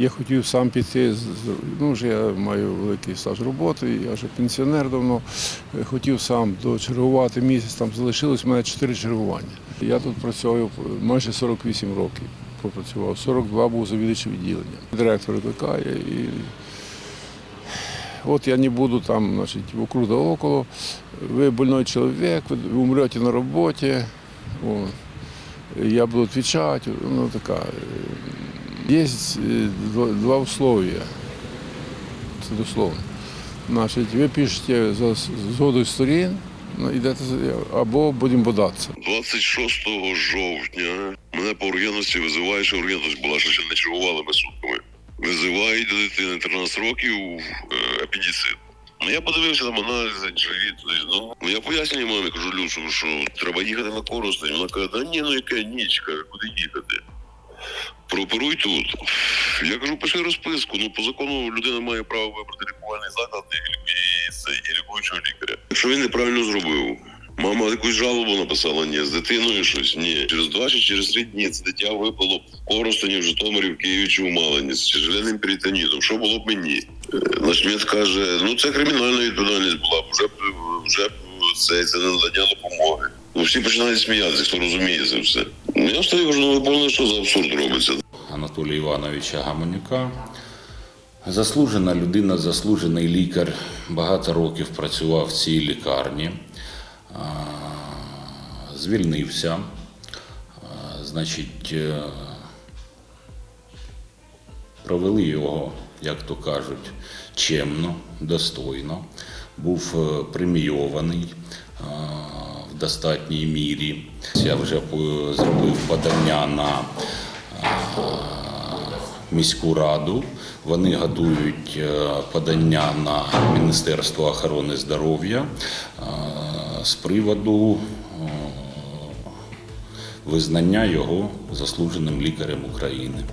Я хотів сам піти, ну вже я маю великий стаж роботи, я вже пенсіонер давно. Е, Хотів сам дочергувати місяць, там залишилось у мене 4 чергування. Я тут працюю майже 48 років. Пропрацював. 42 був завідувачем відділення. Директор викликає і от я не буду там, значить, вокруг да около. Ви больной чоловік, ви умрете на роботі. О, я буду відповідати. Ну, така. Е, Є е, два, условия. Це дословно. Значить, ви пишете за згодою сторін, ну, йдете або будемо бодатися. 26 жовтня мене по ургентності визивають, що ургентність була, що ще не чергували ми сутками. Визивають дитини 13 років е, апендицит. Ну я подивився там аналізи, живіт. Ну, ну я пояснюю мамі, кажу, Люшу, що треба їхати на коростень. Вона каже, да ні, ну яка ніч, каже, куди їхати? Прооперуй тут. Я кажу, пиши розписку. Ну по закону людина має право вибрати лікувальний заклад і, і, лікуючого лікаря. Якщо він неправильно зробив, мама якусь жалобу написала, ні, з дитиною щось, ні. Через два чи через три дні це дитя випало в Коростені, в Житомирі, в Києві чи в Малині з тяжеленним перитонітом. Що було б мені? Е, Наш каже, ну це кримінальна відповідальність була, вже б вже б це, це не надання допомоги. Ну, всі починають сміятися, хто розуміє це все. Я кажу, ну ви що за абсурд робиться. Анатолія Івановича Гаманюка. Заслужена людина, заслужений лікар. Багато років працював в цій лікарні. Звільнився. Значить, е, провели його, як то кажуть, чемно, достойно. Був е, премійований достатній мірі. Я вже е, зробив подання на міську раду. Вони готують е, подання на Міністерство охорони здоров'я е, з приводу е, визнання його заслуженим лікарем України.